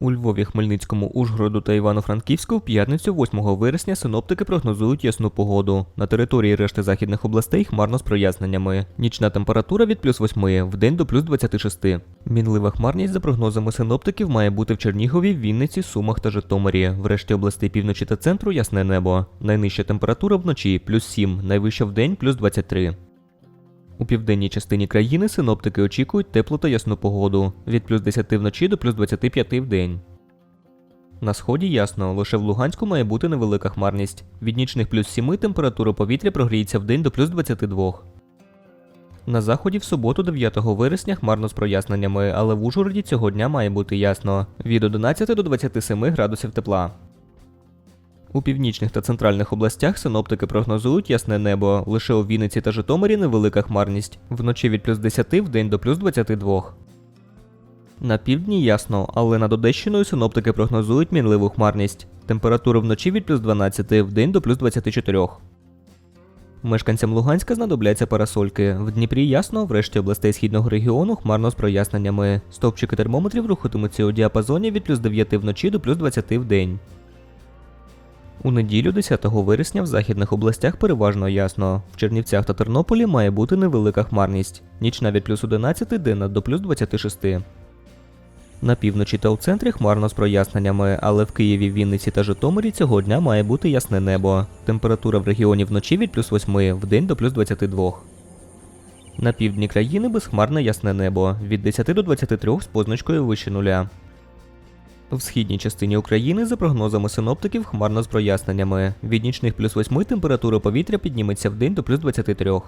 У Львові, Хмельницькому, Ужгороду та Івано-Франківську в п'ятницю 8 вересня синоптики прогнозують ясну погоду. На території решти західних областей хмарно з проясненнями. Нічна температура від плюс 8, в день до плюс 26. Мінлива хмарність за прогнозами синоптиків має бути в Чернігові, Вінниці, Сумах та Житомирі. В решті областей півночі та центру ясне небо. Найнижча температура вночі плюс 7, найвища в день плюс 23. У південній частині країни синоптики очікують теплу та ясну погоду від плюс 10 вночі до плюс 25 в день. На сході ясно, лише в Луганську має бути невелика хмарність. Від нічних плюс 7 температура повітря прогріється в день до плюс 22. На заході в суботу 9 вересня хмарно з проясненнями, але в Ужгороді цього дня має бути ясно від 11 до 27 градусів тепла. У північних та центральних областях синоптики прогнозують ясне небо. Лише у Вінниці та Житомирі невелика хмарність. Вночі від плюс 10 в день до плюс 22. На півдні ясно, але над Одещиною синоптики прогнозують мінливу хмарність. Температура вночі від плюс 12 в день до плюс 24. Мешканцям Луганська знадобляться парасольки. В Дніпрі ясно, в решті областей східного регіону хмарно з проясненнями. Стовпчики термометрів рухатимуться у діапазоні від плюс 9 вночі до плюс 20 в день. У неділю 10 вересня в західних областях переважно ясно. В Чернівцях та Тернополі має бути невелика хмарність. Нічна від плюс 11 денна до плюс 26. На півночі та у центрі хмарно з проясненнями, але в Києві, Вінниці та Житомирі цього дня має бути ясне небо. Температура в регіоні вночі від плюс 8, в день до плюс 22. На півдні країни безхмарне ясне небо від 10 до 23 з позначкою вище нуля. В східній частині України, за прогнозами синоптиків, хмарно з проясненнями. Від нічних плюс 8 температура повітря підніметься в день до плюс 23.